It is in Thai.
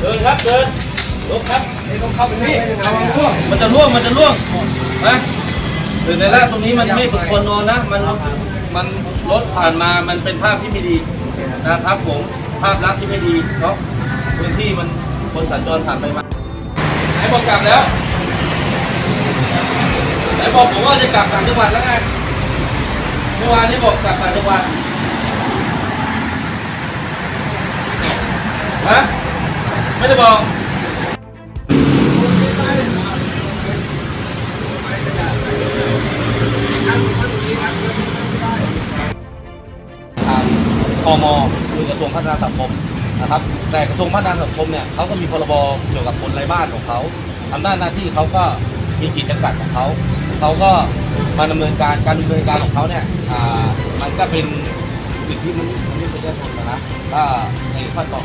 เดินครับเดินลุกครับต้องเข้าไปนี่มันจะร่วงมันจะร่วงนะหรือในแรกตรงนี้มันไม่ควรนอนนะมันมันรถผ่านมามันเป็นภาพที่ไม่ดีนะครับผมภาพลักษณ์ที่ไม่ดีเนาะพื้นที่มันคนสัญจรผ่านไปมาไหนบอกกลับแล้วไหนบอกผมว่าจะกลับต่างจังหวัดแล้วไงเมื่อวานนี้บอกกลับต่างจังหวัด ฮะไม่ได้บอกทางพมคือกระทรวงพัฒนาสังคมนะครับ แต่กระทรวงพัฒนาสังคมเนี่ยเขาก็มีพรบเกี่ยวกับคนไร้บ้านของเขาอำนาจหน้าที่เขาก็มีขีดจำกัดของเขาเขาก็มาดำเนินการการดำเนินการของเขาเนี่ยมันก็เป็นสิ่งที่มันมันไม่ใช่ชนนะก็ในขั้นตอน